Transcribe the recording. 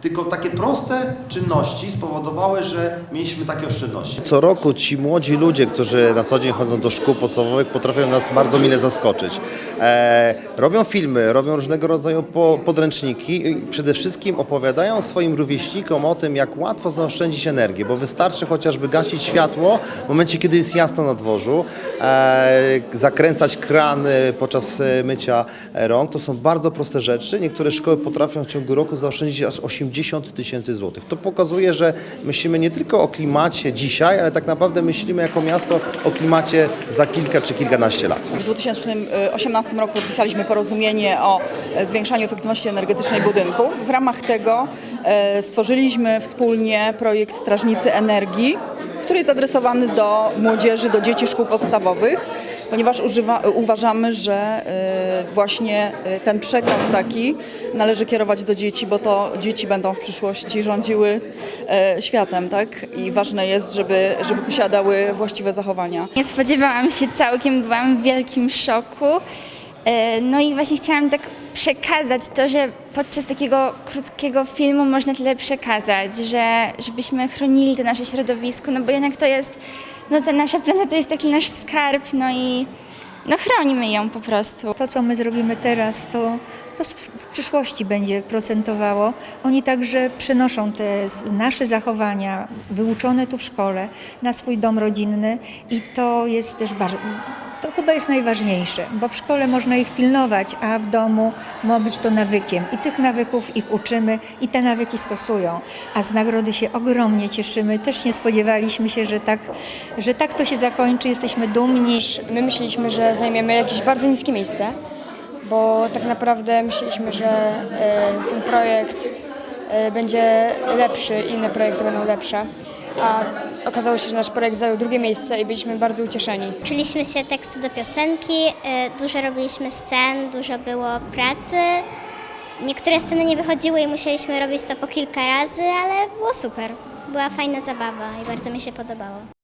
tylko takie proste czynności spowodowały, że mieliśmy takie oszczędności. Co roku ci młodzi ludzie, którzy na co dzień chodzą do szkół podstawowych, potrafią nas bardzo mile zaskoczyć. E, robią filmy, robią różnego rodzaju po, podręczniki i przede wszystkim opowiadają swoim rówieśnikom o tym, jak łatwo zaoszczędzić energię, bo wystarczy chociażby gasić światło w momencie, kiedy jest jasno na dworzu, e, zakręcać krany podczas e, mycia rąk. To są bardzo proste rzeczy. Niektóre szkoły potrafią w ciągu roku zaoszczędzić aż 80 tysięcy złotych. To pokazuje, że myślimy nie tylko o klimacie dzisiaj, ale tak naprawdę myślimy jako miasto o klimacie za kilka czy kilkanaście lat. W 2018 roku podpisaliśmy porozumienie o zwiększaniu efektywności energetycznej budynków. W ramach tego e, stworzyliśmy wspólnie projekt Strażnicy Energii, który jest adresowany do młodzieży, do dzieci szkół podstawowych, ponieważ używa, uważamy, że e, właśnie e, ten przekaz taki należy kierować do dzieci, bo to dzieci będą w przyszłości rządziły e, światem, tak? I ważne jest, żeby, żeby posiadały właściwe zachowania. Nie spodziewałam się całkiem, byłam w wielkim szoku. No i właśnie chciałam tak przekazać to, że podczas takiego krótkiego filmu można tyle przekazać, że żebyśmy chronili to nasze środowisko, no bo jednak to jest, no ta nasza planeta to jest taki nasz skarb, no i no chronimy ją po prostu. To, co my zrobimy teraz, to, to w przyszłości będzie procentowało. Oni także przenoszą te nasze zachowania, wyuczone tu w szkole, na swój dom rodzinny i to jest też bardzo. To chyba jest najważniejsze, bo w szkole można ich pilnować, a w domu ma być to nawykiem. I tych nawyków ich uczymy i te nawyki stosują. A z nagrody się ogromnie cieszymy. Też nie spodziewaliśmy się, że tak, że tak to się zakończy. Jesteśmy dumni. My myśleliśmy, że zajmiemy jakieś bardzo niskie miejsce, bo tak naprawdę myśleliśmy, że e, ten projekt e, będzie lepszy, inne projekty będą lepsze. A okazało się, że nasz projekt zajął drugie miejsce i byliśmy bardzo ucieszeni. Uczyliśmy się tekstu do piosenki, y, dużo robiliśmy scen, dużo było pracy. Niektóre sceny nie wychodziły i musieliśmy robić to po kilka razy, ale było super. Była fajna zabawa i bardzo mi się podobało.